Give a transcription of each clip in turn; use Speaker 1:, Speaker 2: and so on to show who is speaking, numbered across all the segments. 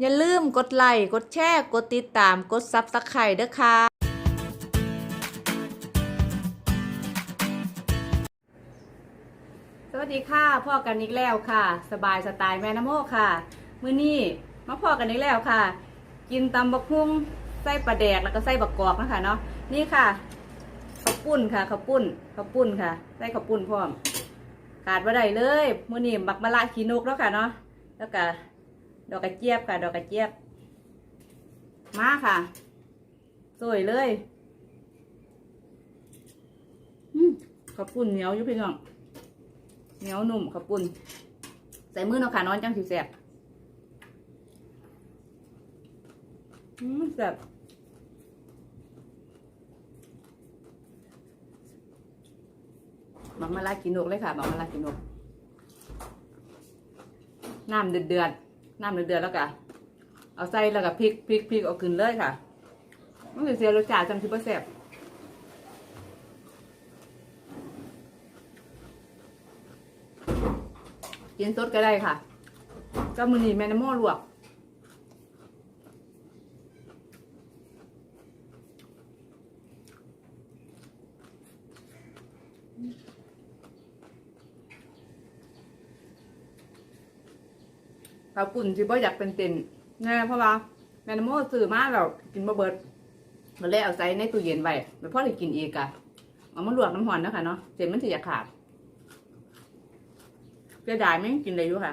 Speaker 1: อย่าลืมกดไลค์ กดแชร์ กดติดตาม กดซับสไครต์ด้วยค่ะ สวัสดีค่ะ พ่อกันอีกแล้วค่ะ สบายสไตล์แม่น้ำโมค่ะ มื้อนี้มาพ่อกันอีกแล้วค่ะ กินตำบักหุ่งไส้ปลาแดกแล้วก็ไส้บักกอกนะคะเนาะ นี่ค่ะข้าวปุ้นค่ะข้าวปุ้นข้าวปุ้นค่ะ ไส้ข้าวปุ้นพร้อม ขาดว่าได้เลยมื้อนี้บักมะละขีนกแล้วค่ะเนาะ แล้วก็ ดอกกระเจี๊ยบค่ะ ดอกกระเจี๊ยบ มาค่ะ สวยเลยข้าวปุ้นเหนียวอยู่พี่น้องเหนียวนุ่มขับปุ่นใส่มือเนาะค่ะนอนจังสิแสบอืมแสบบักมาลากินนกเลยค่ะบักมาลากินนกน้ำเดือดเดือดๆ น้ำเดือดเดือดๆแล้วก็เอาใส่แล้วก็พริกพริกพริกเอาขึ้นเลยค่ะมันจะเสียรสชาติจังสิบ่แสบกินสดก็ได้ค่ะก็มือนีแมนโม่ลวก ข้าวปุ่นสิบ่อยากเป็นเต็นแน่เพราะว่าแมนโมซื้อมาเรากินบ่เบิดเราเลยเอาใส่ในตู้เย็นไว้แล้วพอได้กินอีกอะเอามาลวกน้ำหอนนะคะเนาะเจนมันสิอยากขาดเสียดายไหมกินอะไรอยู่ค่ะ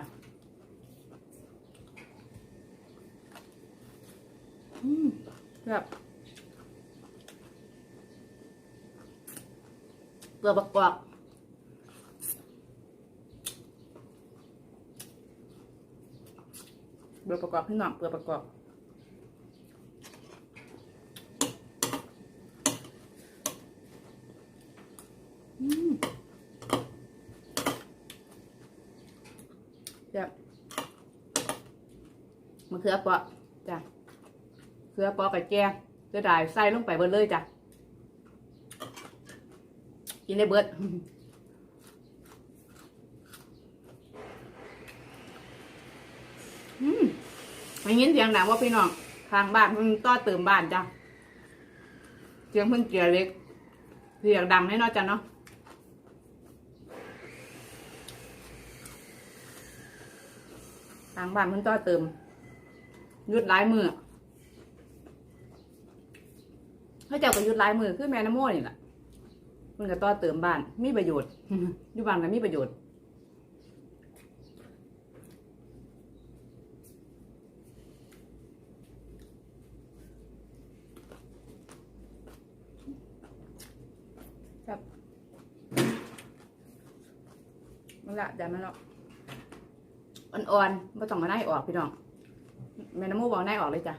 Speaker 1: อืมแบบเปลือกประกอบเป ลือกประกอบพี่น้องเปลือกประกอบอืมแบบมะเขือเปาะจ้ะเขือเปาะกับแกงเสียดายใส่ลงไปเบิดเลยจ้ะกินได้เบิดอืม ไม่ยินเสียงหนังว่าพี่น้องทางบ้านเพิ่งต่อเติมบ้านจ้ะเสียงเพิ่งเกียร์เล็กเสียงดังแน่นอนจ้ะเนาะทางบ้านเพิ่นต่อเติมยุดหลายมือเขาเจ้าก็ยุดหลายมือคือแม่น้ำโม่นี่แหละเพิ่นก็ต่อเติมบ้านมีประโยชน์อยู่บ้านก็มีประโยชน์ นละเดี๋ยวมันละอ่อนๆไม่ต้องมาไล่ออกพี่น้องแม่น้ำมูกบอกไล่ออกเลยจ้ะ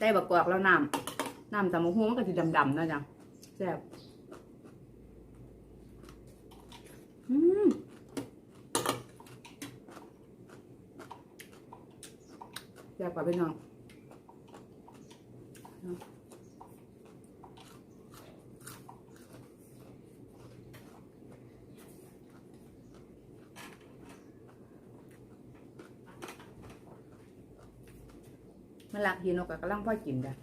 Speaker 1: ได้บักกวกแล้วน้ำน้ำตำมะฮุ้งมันก็จะดำๆนะจ๊ะแซ่บอืมแซ่บกว่าพี่น้องมัน หลักหินกกำลังพ่อกินจ้ะ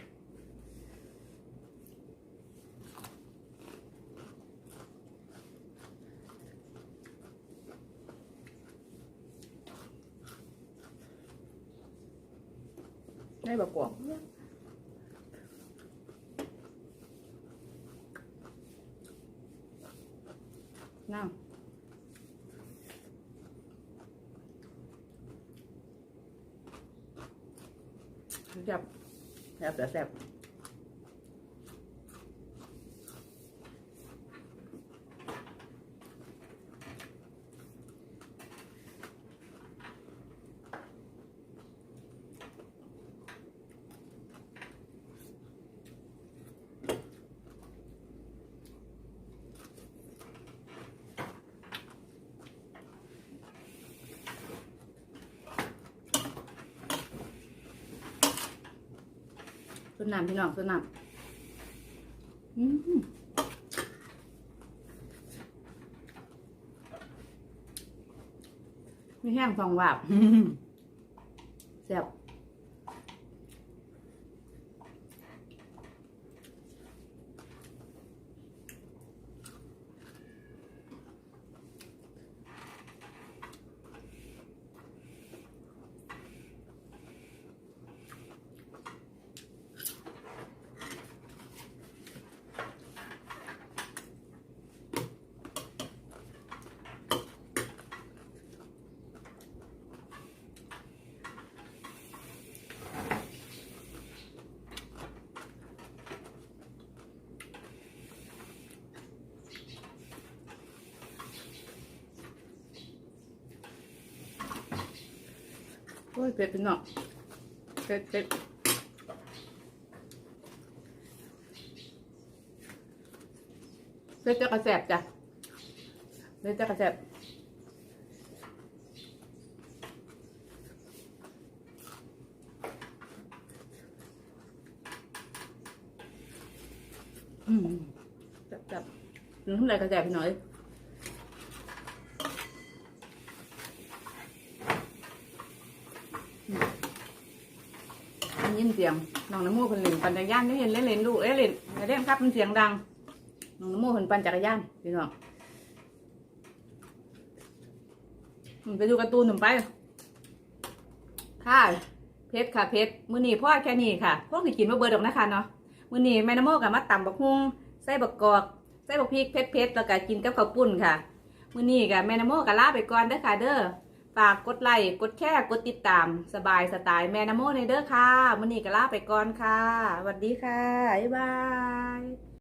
Speaker 1: ได้บักกวางน้ำ แซ่บแซ่บแต่แซ่บ นน้ำพี่น้องต้นน้ำอืมมีแห้งฟองวาบแซ่บ โอ้ยเผ็ดพี่น้องเผ็ดเผ็ดเผ็ดจะกระแสบจ้ะเผ็ดจะกระแสบอืมจับจับถึงทำไรกระแสบพี่น้อย ยินเสียงน้องน้ำมูกคนเล่นปั่นจักรยานได้เห็นเล่นเล่นลูเอ้ยเล่นเล่นครับมันเสียงดังน้องน้ำมูกคนปั่นจักรยานพี่น้องอืมไปดูการ์ตูนหนึ่งไปค่ะเพชรค่ะเพชรมือนีพ่อแค่นี้ค่ะพวกที่กินมาเบิดดอกนะคะเนาะมือนีแม่น้ำโมกับมาตำบักฮุ่งใส่บักกอกใส่บักพริกเพชรเพชรแล้วก็กินกับข้าวปุ้นค่ะมือนีกับแม่น้ำโมกับลาไปก่อนเด้อค่ะเด้อ ฝากกดไลค์กดแชร์กดติดตาม สบายสไตล์แม่นโมในเด้อค่ะมันนี่ก็ลาไปก่อนค่ะสวัสดีค่ะ บ๊ายบาย